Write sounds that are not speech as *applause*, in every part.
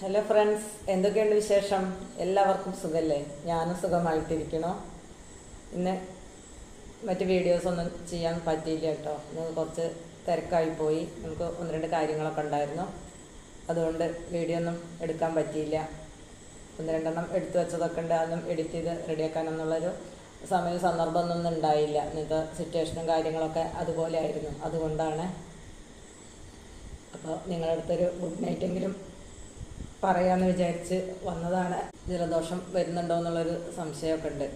Hello friends എന്തൊക്കെയുണ്ട് വിശേഷം? എല്ലാവർക്കും സുഖമല്ലേ ഞാനും സുഖമായിട്ടിരിക്കണോ? ഇന്ന് മറ്റ് വീഡിയോസ് ഒന്നും ചെയ്യാൻ പറ്റിയില്ല കേട്ടോ. ഇന്ന് കുറച്ച് തിരക്കായി പോയി. നമുക്ക് ഒന്ന് രണ്ട് കാര്യങ്ങളൊക്കെ ഉണ്ടായിരുന്നു. അതുകൊണ്ട് വീഡിയോ ഒന്നും എടുക്കാൻ പറ്റിയില്ല. ഒന്ന് രണ്ടെണ്ണം എടുത്തു വെച്ചതൊക്കെ ഉണ്ട്. അതൊന്നും എഡിറ്റ് ചെയ്ത് റെഡിയാക്കാനെന്നുള്ളൊരു സമയവും സന്ദർഭമൊന്നും ഉണ്ടായില്ല. ഇന്നത്തെ സിറ്റുവേഷനും കാര്യങ്ങളൊക്കെ അതുപോലെ ആയിരുന്നു. അതുകൊണ്ടാണ്. അപ്പോൾ നിങ്ങളുടെ അടുത്തൊരു ഗുഡ് നൈറ്റ് എങ്കിലും പറയാമെന്ന് വിചാരിച്ച് വന്നതാണ്. ജലദോഷം വരുന്നുണ്ടോ എന്നുള്ളൊരു സംശയമൊക്കെ ഉണ്ട്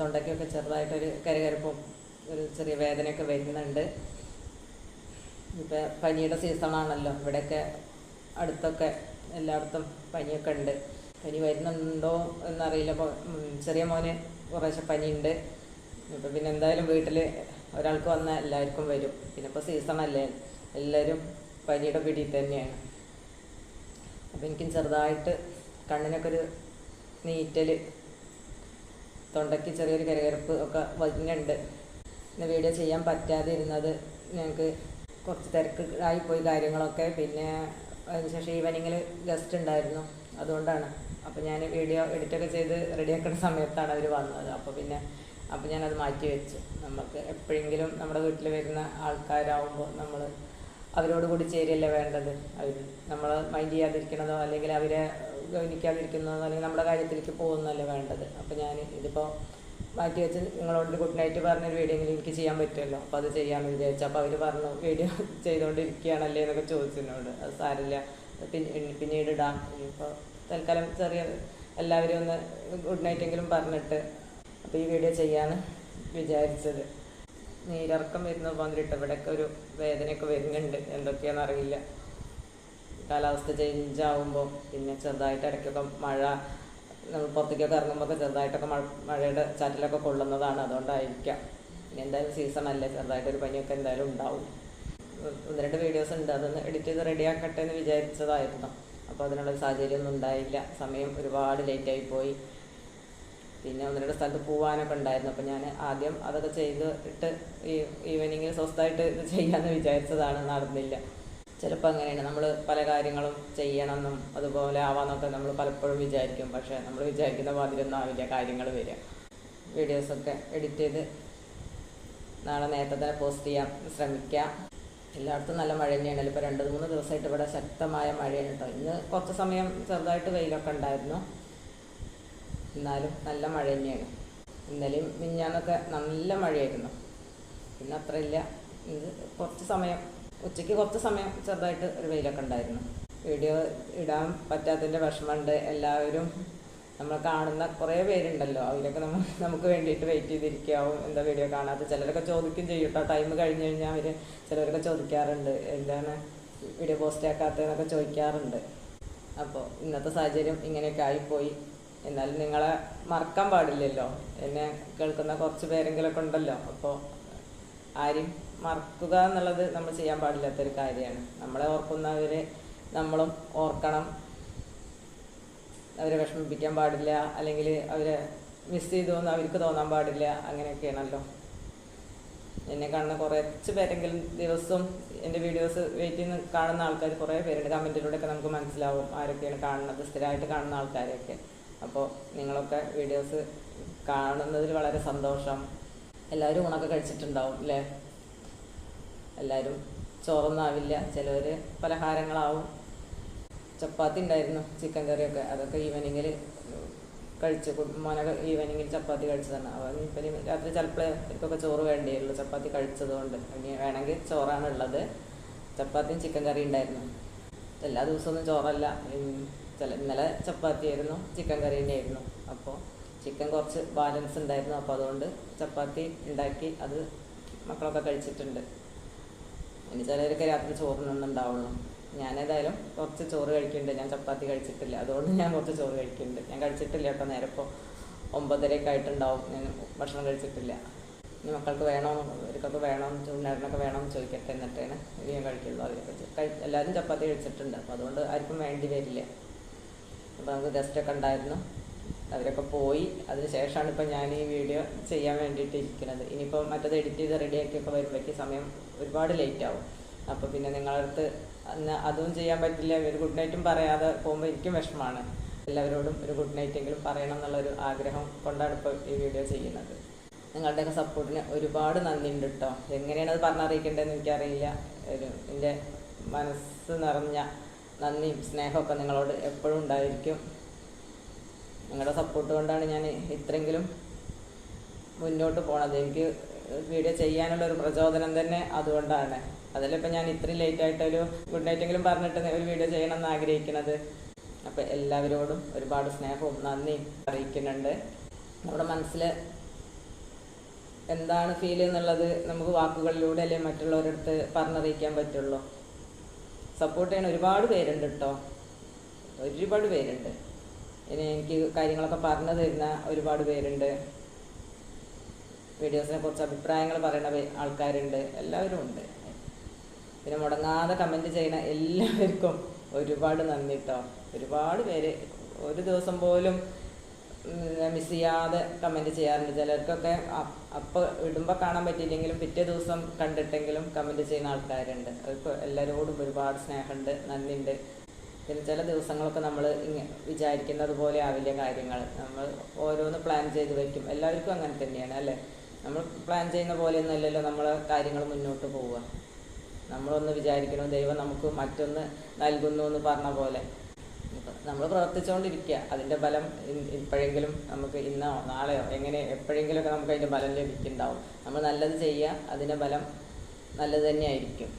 തൊണ്ടയ്ക്കൊക്കെ ചെറുതായിട്ടൊരു കരകരപ്പും ഒരു ചെറിയ വേദനയൊക്കെ വരുന്നുണ്ട്. ഇപ്പം പനിയുടെ സീസണാണല്ലോ. ഇവിടെയൊക്കെ അടുത്തൊക്കെ എല്ലായിടത്തും പനിയൊക്കെ ഉണ്ട് പനി വരുന്നുണ്ടോ എന്നറിയില്ല. അപ്പോൾ ചെറിയ മോന് കുറേശ്ശെ പനിയുണ്ട്. ഇപ്പം പിന്നെ എന്തായാലും വീട്ടിൽ ഒരാൾക്ക് വന്നാൽ എല്ലാവർക്കും വരും. പിന്നെ ഇപ്പോൾ സീസണല്ലേ. എല്ലാവരും പനിയുടെ പിടിയിൽ തന്നെയാണ്. അപ്പം എനിക്കും ചെറുതായിട്ട് കണ്ണിനൊക്കെ ഒരു നീറ്റൽ തൊണ്ടയ്ക്ക് ചെറിയൊരു കരകരപ്പ് ഒക്കെ വരുന്നുണ്ട് ഇന്ന് വീഡിയോ ചെയ്യാൻ പറ്റാതെ ഇരുന്നത് ഞങ്ങൾക്ക് കുറച്ച് തിരക്ക് ആയിപ്പോയി കാര്യങ്ങളൊക്കെ. പിന്നെ അതിനുശേഷം ഈവനിങ്ങിൽ ഗസ്റ്റ് ഉണ്ടായിരുന്നു. അതുകൊണ്ടാണ്. അപ്പോൾ ഞാൻ വീഡിയോ എഡിറ്റൊക്കെ ചെയ്ത് റെഡിയാക്കുന്ന സമയത്താണ് അവർ വന്നത്. അപ്പോൾ പിന്നെ അപ്പോൾ ഞാനത് മാറ്റി വെച്ചു. നമുക്ക് എപ്പോഴെങ്കിലും നമ്മുടെ വീട്ടിൽ വരുന്ന ആൾക്കാരാവുമ്പോൾ നമ്മൾ അവരോട് കൂടി ചേരുകയല്ലേ വേണ്ടത്? അവർ നമ്മൾ മൈൻഡ് ചെയ്യാതിരിക്കണതോ അല്ലെങ്കിൽ അവരെ ഗവനിക്കാതിരിക്കുന്നതോ അല്ലെങ്കിൽ നമ്മുടെ കാര്യത്തിലേക്ക് പോകുന്നതല്ലേ വേണ്ടത്? അപ്പോൾ ഞാൻ ഇതിപ്പോൾ മാറ്റി വെച്ച് നിങ്ങളോട് ഗുഡ് നൈറ്റ് പറഞ്ഞൊരു വീഡിയോ എങ്കിലും എനിക്ക് ചെയ്യാൻ പറ്റുമല്ലോ? അപ്പോൾ അത് ചെയ്യാമെന്ന് വിചാരിച്ചു. അപ്പോൾ അവർ പറഞ്ഞു വീഡിയോ *laughs* ചെയ്തുകൊണ്ടിരിക്കുകയാണല്ലേ എന്നൊക്കെ ചോദിച്ചു എന്നോട്. അത് സാരില്ല പിന്നെ പിന്നീട് ഇടാം. ഇപ്പോൾ തൽക്കാലം ചെറിയ എല്ലാവരും ഒന്ന് ഗുഡ് നൈറ്റ് എങ്കിലും പറഞ്ഞിട്ട് അപ്പോൾ ഈ വീഡിയോ ചെയ്യാമെന്ന് വിചാരിച്ചത്. നീരിറക്കം വരുന്ന പന്ത്രണ്ട് ഇവിടെയൊക്കെ ഒരു വേദനയൊക്കെ വരുന്നുണ്ട്. എന്തൊക്കെയാണെന്ന് അറിയില്ല. കാലാവസ്ഥ ചേഞ്ച് ആകുമ്പോൾ പിന്നെ ചെറുതായിട്ട് ഇടയ്ക്കൊക്കെ മഴ പുറത്തേക്കൊക്കെ ഇറങ്ങുമ്പോൾ ചെറുതായിട്ടൊക്കെ മഴ മഴയുടെ ചാറ്റിലൊക്കെ കൊള്ളുന്നതാണ്. അതുകൊണ്ടായിരിക്കാം. പിന്നെ എന്തായാലും സീസൺ അല്ലേ. ചെറുതായിട്ടൊരു പനിയൊക്കെ എന്തായാലും ഉണ്ടാവും. ഒന്ന് രണ്ട് വീഡിയോസ് ഉണ്ട്. അതൊന്ന് എഡിറ്റ് ചെയ്ത് റെഡിയാക്കട്ടെ എന്ന് വിചാരിച്ചതായിരുന്നു. അപ്പോൾ അതിനുള്ള സാഹചര്യമൊന്നും ഉണ്ടായില്ല. സമയം ഒരുപാട് ലേറ്റായി പോയി. പിന്നെ ഒന്ന് രണ്ട് സ്ഥലത്ത് പോകാനൊക്കെ ഉണ്ടായിരുന്നു. അപ്പോൾ ഞാൻ ആദ്യം അതൊക്കെ ചെയ്ത് ഇട്ട് ഈ ഈവനിങ്ങിൽ സ്വസ്ഥമായിട്ട് ഇത് ചെയ്യാമെന്ന് വിചാരിച്ചതാണ്. നടന്നില്ല. ചിലപ്പോൾ അങ്ങനെയാണ്. നമ്മൾ പല കാര്യങ്ങളും ചെയ്യണമെന്നും അതുപോലെ ആവാന്നൊക്കെ നമ്മൾ പലപ്പോഴും വിചാരിക്കും. പക്ഷേ നമ്മൾ വിചാരിക്കുന്ന മാതിരിയൊന്നും ആവില്ല കാര്യങ്ങൾ വരിക. വീഡിയോസൊക്കെ എഡിറ്റ് ചെയ്ത് നാളെ നേരത്തെ തന്നെ പോസ്റ്റ് ചെയ്യാം. ശ്രമിക്കാം. എല്ലായിടത്തും നല്ല മഴ തന്നെയാണ് ഇപ്പോൾ രണ്ട് മൂന്ന് ദിവസമായിട്ട് ഇവിടെ ശക്തമായ മഴയാണ് കേട്ടോ ഇന്ന് കുറച്ച് സമയം ചെറുതായിട്ട് വെയിലൊക്കെ ഉണ്ടായിരുന്നു. എന്നാലും നല്ല മഴ തന്നെയാണ്. ഇന്നലെയും മിഞ്ഞാന്നൊക്കെ നല്ല മഴയായിരുന്നു. പിന്നെ അത്രയില്ല ഇത് കുറച്ച് സമയം ഉച്ചയ്ക്ക് കുറച്ച് സമയം ചെറുതായിട്ട് ഒരു വെയിലൊക്കെ ഉണ്ടായിരുന്നു. വീഡിയോ ഇടാൻ പറ്റാത്തതിന്റെ വിഷമമുണ്ട്. എല്ലാവരും നമ്മൾ കാണുന്ന കുറേ പേരുണ്ടല്ലോ. അവരൊക്കെ നമ്മൾ നമുക്ക് വേണ്ടിയിട്ട് വെയിറ്റ് ചെയ്തിരിക്കാവും. എന്താ വീഡിയോ കാണാത്ത ചിലരൊക്കെ ചോദിക്കും ചെയ്യും കേട്ടോ ടൈം കഴിഞ്ഞ് കഴിഞ്ഞാൽ അവർ ചിലരൊക്കെ ചോദിക്കാറുണ്ട്. എന്താണ് വീഡിയോ പോസ്റ്റ് ആക്കാത്തതെന്നൊക്കെ ചോദിക്കാറുണ്ട്. അപ്പോൾ ഇന്നത്തെ സാഹചര്യം ഇങ്ങനെയൊക്കെ ആയിപ്പോയി. എന്നാലും നിങ്ങളെ മറക്കാൻ പാടില്ലല്ലോ. എന്നെ കേൾക്കുന്ന കുറച്ച് പേരെങ്കിലൊക്കെ ഉണ്ടല്ലോ. അപ്പോൾ ആരും മറക്കുക എന്നുള്ളത് നമ്മൾ ചെയ്യാൻ പാടില്ലാത്തൊരു കാര്യമാണ്. നമ്മളെ ഓർക്കുന്നവരെ നമ്മളും ഓർക്കണം. അവരെ വിഷമിപ്പിക്കാൻ പാടില്ല. അല്ലെങ്കിൽ അവരെ മിസ് ചെയ്തു എന്ന് അവർക്ക് തോന്നാൻ പാടില്ല. അങ്ങനെയൊക്കെയാണല്ലോ. എന്നെ കാണുന്ന കുറച്ച് പേരെങ്കിലും ദിവസവും എന്റെ വീഡിയോസ് വെയിറ്റ് ചെയ്യുന്ന കാണുന്ന ആൾക്കാർ കുറേ പേരുണ്ട്. കമന്റിലൂടെയൊക്കെ നമുക്ക് മനസ്സിലാവും ആരൊക്കെയാണ് കാണുന്നത് സ്ഥിരമായിട്ട് കാണുന്ന ആൾക്കാരെയൊക്കെ. അപ്പോൾ നിങ്ങളൊക്കെ വീഡിയോസ് കാണുന്നതിൽ വളരെ സന്തോഷം. എല്ലാവരും ഉണക്ക കഴിച്ചിട്ടുണ്ടാവും അല്ലേ എല്ലാവരും ചോറൊന്നാവില്ല ചിലവർ പലഹാരങ്ങളാവും. ചപ്പാത്തി ഉണ്ടായിരുന്നു ചിക്കൻ കറിയൊക്കെ. അതൊക്കെ ഈവനിങ്ങിൽ കഴിച്ച്. മോനൊക്കെ ഈവനിങ്ങിൽ ചപ്പാത്തി കഴിച്ചതാണ്. അവൻ ഇപ്പം രാത്രി ചിലപ്പോൾ എനിക്കൊക്കെ ചോറ് വേണ്ടിയുള്ളൂ ചപ്പാത്തി കഴിച്ചതുകൊണ്ട്. ഇനി വേണമെങ്കിൽ ചോറാണ് ഉള്ളത്. ചപ്പാത്തിയും ചിക്കൻ കറിയും ഉണ്ടായിരുന്നു. എല്ലാ ദിവസമൊന്നും ചോറല്ല. ചില ഇന്നലെ ചപ്പാത്തി ആയിരുന്നു ചിക്കൻ കറി തന്നെയായിരുന്നു. അപ്പോൾ ചിക്കൻ കുറച്ച് ബാലൻസ് ഉണ്ടായിരുന്നു. അപ്പോൾ അതുകൊണ്ട് ചപ്പാത്തി ഉണ്ടാക്കി അത് മക്കളൊക്കെ കഴിച്ചിട്ടുണ്ട്. ഇനി ചിലരൊക്കെ രാത്രി ചോറിനൊന്നുണ്ടാവുള്ളൂ ഞാനേതായാലും കുറച്ച് ചോറ് കഴിക്കുന്നുണ്ട്. ഞാൻ ചപ്പാത്തി കഴിച്ചിട്ടില്ല. അതുകൊണ്ട് ഞാൻ കുറച്ച് ചോറ് കഴിക്കുന്നുണ്ട്. ഞാൻ കഴിച്ചിട്ടില്ല കേട്ടോ നേരെ ഇപ്പോൾ ഒമ്പതരയൊക്കെ ആയിട്ടുണ്ടാവും. ഞാൻ ഭക്ഷണം കഴിച്ചിട്ടില്ല. ഇനി മക്കൾക്ക് വേണോ? ഇവർക്കൊക്കെ വേണോ? ചൂടിനേരനൊക്കെ വേണമെന്ന് ചോദിക്കട്ടെ എന്നിട്ടാണ് ഇനി ഞാൻ കഴിക്കുള്ളൂ. അവരൊക്കെ എല്ലാവരും ചപ്പാത്തി കഴിച്ചിട്ടുണ്ട്. അപ്പോൾ അതുകൊണ്ട് ആർക്കും വേണ്ടി വരില്ല. അപ്പോൾ നമുക്ക് ഗസ്റ്റൊക്കെ ഉണ്ടായിരുന്നു. അവരൊക്കെ പോയി. അതിന് ശേഷമാണ് ഇപ്പം ഞാൻ ഈ വീഡിയോ ചെയ്യാൻ വേണ്ടിയിട്ട് ഇരിക്കുന്നത്. ഇനിയിപ്പോൾ മറ്റത് എഡിറ്റ് ചെയ്ത് റെഡിയാക്കിയൊക്കെ വരുമ്പോഴേക്ക് സമയം ഒരുപാട് ലേറ്റ് ആവും. അപ്പോൾ പിന്നെ നിങ്ങളടുത്ത് അന്ന് അതും ചെയ്യാൻ പറ്റില്ല. ഒരു ഗുഡ് നൈറ്റും പറയാതെ പോകുമ്പോൾ എനിക്കും വിഷമമാണ്. എല്ലാവരോടും ഒരു ഗുഡ് നൈറ്റ് എങ്കിലും പറയണം എന്നുള്ളൊരു ആഗ്രഹം കൊണ്ടാണ് ഇപ്പോൾ ഈ വീഡിയോ ചെയ്യുന്നത്. നിങ്ങളുടെയൊക്കെ സപ്പോർട്ടിന് ഒരുപാട് നന്ദിയുണ്ട് കേട്ടോ എങ്ങനെയാണ് അത് പറഞ്ഞറിയിക്കേണ്ടതെന്ന് എനിക്കറിയില്ല. ഒരു എന്റെ മനസ്സ് നിറഞ്ഞ നന്ദിയും സ്നേഹമൊക്കെ നിങ്ങളോട് എപ്പോഴും ഉണ്ടായിരിക്കും. നിങ്ങളുടെ സപ്പോർട്ട് കൊണ്ടാണ് ഞാൻ ഇത്രയെങ്കിലും മുന്നോട്ട് പോണത്. എനിക്ക് വീഡിയോ ചെയ്യാനുള്ള ഒരു പ്രചോദനം തന്നെ അതുകൊണ്ടാണ്. അതിലിപ്പോൾ ഞാൻ ഇത്രയും ലേറ്റ് ആയിട്ടൊരു ഗുഡ് നൈറ്റ് എങ്കിലും പറഞ്ഞിട്ട് ഒരു വീഡിയോ ചെയ്യണമെന്ന് ആഗ്രഹിക്കുന്നത്. അപ്പം എല്ലാവരോടും ഒരുപാട് സ്നേഹവും നന്ദിയും അറിയിക്കുന്നുണ്ട്. നമ്മുടെ മനസ്സിൽ എന്താണ് ഫീൽ എന്നുള്ളത് നമുക്ക് വാക്കുകളിലൂടെ അല്ലെങ്കിൽ മറ്റുള്ളവരുടെ അടുത്ത് പറഞ്ഞറിയിക്കാൻ പറ്റുള്ളൂ. സപ്പോർട്ട് ചെയ്യാൻ ഒരുപാട് പേരുണ്ട് കേട്ടോ ഒരുപാട് പേരുണ്ട്. ഇനി എനിക്ക് കാര്യങ്ങളൊക്കെ പറഞ്ഞു തരുന്ന ഒരുപാട് പേരുണ്ട്. വീഡിയോസിനെ കുറിച്ച് അഭിപ്രായങ്ങൾ പറയുന്ന ആൾക്കാരുണ്ട്. എല്ലാവരും ഉണ്ട്. പിന്നെ മുടങ്ങാതെ കമന്റ് ചെയ്യുന്ന എല്ലാവർക്കും ഒരുപാട് നന്ദി കേട്ടോ ഒരുപാട് പേര് ഒരു ദിവസം പോലും മിസ് ചെയ്യാതെ കമന്റ് ചെയ്യാറുണ്ട്. ചിലർക്കൊക്കെ അപ്പോൾ ഇടുമ്പോൾ കാണാൻ പറ്റിയില്ലെങ്കിലും പിറ്റേ ദിവസം കണ്ടിട്ടെങ്കിലും കമന്റ് ചെയ്യുന്ന ആൾക്കാരുണ്ട്. അവർക്ക് എല്ലാവരോടും ഒരുപാട് സ്നേഹമുണ്ട് നന്ദിയുണ്ട് പിന്നെ ചില ദിവസങ്ങളൊക്കെ നമ്മൾ വിചാരിക്കുന്നത് പോലെ ആവില്ല കാര്യങ്ങൾ. നമ്മൾ ഓരോന്ന് പ്ലാൻ ചെയ്ത് വയ്ക്കും എല്ലാവർക്കും അങ്ങനെ തന്നെയാണ് അല്ലേ? നമ്മൾ പ്ലാൻ ചെയ്യുന്ന പോലെയൊന്നും അല്ലല്ലോ നമ്മൾ കാര്യങ്ങൾ മുന്നോട്ട് പോവുക. നമ്മളൊന്ന് വിചാരിക്കണം ദൈവം നമുക്ക് മറ്റൊന്ന് നൽകുന്നു എന്ന് പറഞ്ഞ പോലെ. നമ്മൾ പ്രവർത്തിച്ചുകൊണ്ടിരിക്കുക അതിന്റെ ഫലം ഇപ്പോഴെങ്കിലും നമുക്ക് ഇന്നോ നാളെയോ എങ്ങനെ എപ്പോഴെങ്കിലുമൊക്കെ നമുക്ക് അതിന്റെ ഫലം ലഭിക്കുന്നുണ്ടാവും. നമ്മൾ നല്ലത് ചെയ്യുക അതിന്റെ ഫലം നല്ലത് തന്നെയായിരിക്കും.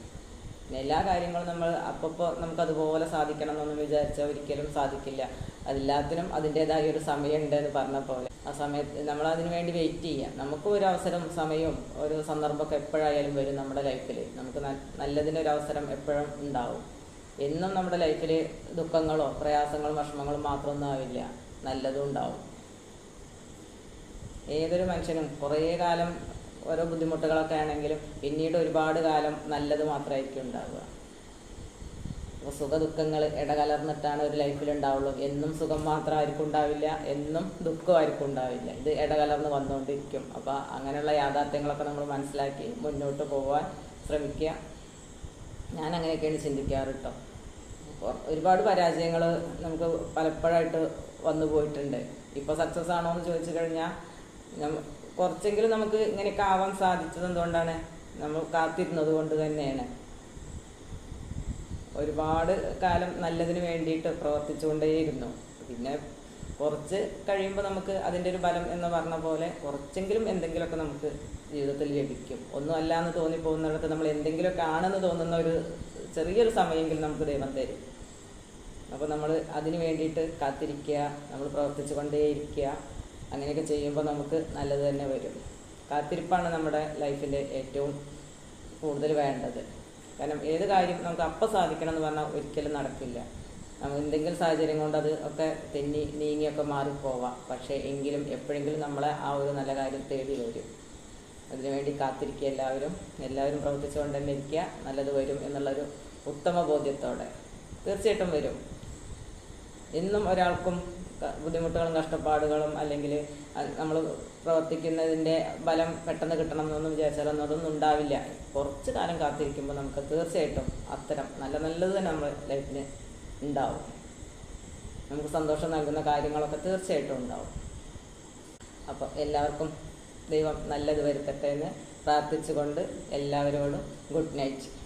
എല്ലാ കാര്യങ്ങളും നമ്മൾ അപ്പോൾ നമുക്കതുപോലെ സാധിക്കണം എന്നൊന്നും വിചാരിച്ചാൽ ഒരിക്കലും സാധിക്കില്ല. അതെല്ലാത്തിനും അതിന്റെതായ ഒരു സമയമുണ്ട് എന്ന് പറഞ്ഞ പോലെ. ആ സമയത്ത് നമ്മൾ അതിനു വേണ്ടി വെയിറ്റ് ചെയ്യുക നമുക്കും ഒരു അവസരം സമയവും ഒരു സന്ദർഭമൊക്കെ എപ്പോഴായാലും വരും നമ്മുടെ ലൈഫിൽ നമുക്ക് നല്ലതിനൊരു അവസരം എപ്പോഴും ഉണ്ടാവും. എന്നും നമ്മുടെ ലൈഫിൽ ദുഃഖങ്ങളോ പ്രയാസങ്ങളോ വിഷമങ്ങളും മാത്രമൊന്നും ആവില്ല. നല്ലതും ഉണ്ടാവും. ഏതൊരു മനുഷ്യനും കുറേ കാലം ഓരോ ബുദ്ധിമുട്ടുകളൊക്കെ ആണെങ്കിലും പിന്നീട് ഒരുപാട് കാലം നല്ലത് മാത്രമായിരിക്കും ഉണ്ടാവുക. സുഖ ദുഃഖങ്ങൾ ഇടകലർന്നിട്ടാണ് ഒരു ലൈഫിൽ ഉണ്ടാവുള്ളൂ. എന്നും സുഖം മാത്രം ആർക്കും ഉണ്ടാവില്ല എന്നും ദുഃഖം ആർക്കും ഉണ്ടാവില്ല. ഇത് ഇടകലർന്ന് വന്നുകൊണ്ടിരിക്കും. അപ്പോൾ അങ്ങനെയുള്ള യാഥാർത്ഥ്യങ്ങളൊക്കെ നമ്മൾ മനസ്സിലാക്കി മുന്നോട്ട് പോകാൻ ശ്രമിക്കുക. ഞാൻ അങ്ങനെയൊക്കെയാണ് ചിന്തിക്കാറ് കേട്ടോ ഒരുപാട് പരാജയങ്ങൾ നമുക്ക് പലപ്പോഴായിട്ട് വന്നു പോയിട്ടുണ്ട്. ഇപ്പോൾ സക്സസ് ആണോ എന്ന് ചോദിച്ചു കഴിഞ്ഞാൽ കുറച്ചെങ്കിലും നമുക്ക് ഇങ്ങനെയൊക്കെ ആവാൻ സാധിച്ചത് എന്തുകൊണ്ടാണ്? നമ്മൾ കാത്തിരുന്നത് കൊണ്ട് തന്നെയാണ്. ഒരുപാട് കാലം നല്ലതിന് വേണ്ടിയിട്ട് പ്രവർത്തിച്ചുകൊണ്ടേയിരുന്നു. പിന്നെ കുറച്ച് കഴിയുമ്പോൾ നമുക്ക് അതിന്റെ ഒരു ബലം എന്ന് പറഞ്ഞ പോലെ കുറച്ചെങ്കിലും എന്തെങ്കിലുമൊക്കെ നമുക്ക് ജീവിതത്തിൽ ലഭിക്കും. ഒന്നും അല്ല എന്ന് തോന്നിപ്പോകുന്നിടത്ത് നമ്മൾ എന്തെങ്കിലുമൊക്കെ ആണെന്ന് തോന്നുന്ന ഒരു ചെറിയൊരു സമയമെങ്കിലും നമുക്ക് ദൈവം തരും. അപ്പോൾ നമ്മൾ അതിന് വേണ്ടിയിട്ട് കാത്തിരിക്കുക നമ്മൾ പ്രവർത്തിച്ചു കൊണ്ടേയിരിക്കുക അങ്ങനെയൊക്കെ ചെയ്യുമ്പോൾ നമുക്ക് നല്ലത് തന്നെ വരും. കാത്തിരിപ്പാണ് നമ്മുടെ ലൈഫിന്റെ ഏറ്റവും കൂടുതൽ വേണ്ടത്. കാരണം ഏത് കാര്യം നമുക്ക് അപ്പം സാധിക്കണം എന്ന് പറഞ്ഞാൽ ഒരിക്കലും നടക്കില്ല. എന്തെങ്കിലും സാഹചര്യം കൊണ്ട് അത് ഒക്കെ തെന്നി നീങ്ങിയൊക്കെ മാറിപ്പോവാം. പക്ഷേ എങ്കിലും എപ്പോഴെങ്കിലും നമ്മളെ ആ ഒരു നല്ല കാര്യം തേടി വരും. അതിനുവേണ്ടി കാത്തിരിക്കുക എല്ലാവരും. എല്ലാവരും പ്രവർത്തിച്ചുകൊണ്ട് തന്നെ ഇരിക്കുക. നല്ലത് വരും എന്നുള്ളൊരു ഉത്തമ ബോധ്യത്തോടെ. തീർച്ചയായിട്ടും വരും. എന്നും ഒരാൾക്കും ബുദ്ധിമുട്ടുകളും കഷ്ടപ്പാടുകളും അല്ലെങ്കിൽ നമ്മൾ പ്രവർത്തിക്കുന്നതിന്റെ ബലം പെട്ടെന്ന് കിട്ടണം എന്നൊന്നും വിചാരിച്ചാലൊന്നും അതൊന്നും ഉണ്ടാവില്ല. കുറച്ച് കാലം കാത്തിരിക്കുമ്പോൾ നമുക്ക് തീർച്ചയായിട്ടും അത്തരം നല്ല നല്ലത് തന്നെ നമ്മുടെ ലൈഫിന് ഉണ്ടാവും. നമുക്ക് സന്തോഷം നൽകുന്ന കാര്യങ്ങളൊക്കെ തീർച്ചയായിട്ടും ഉണ്ടാവും. അപ്പോൾ എല്ലാവർക്കും ദൈവം നല്ലത് വരുത്തട്ടെ എന്ന് പ്രാർത്ഥിച്ചുകൊണ്ട് എല്ലാവരോടും ഗുഡ് നൈറ്റ്.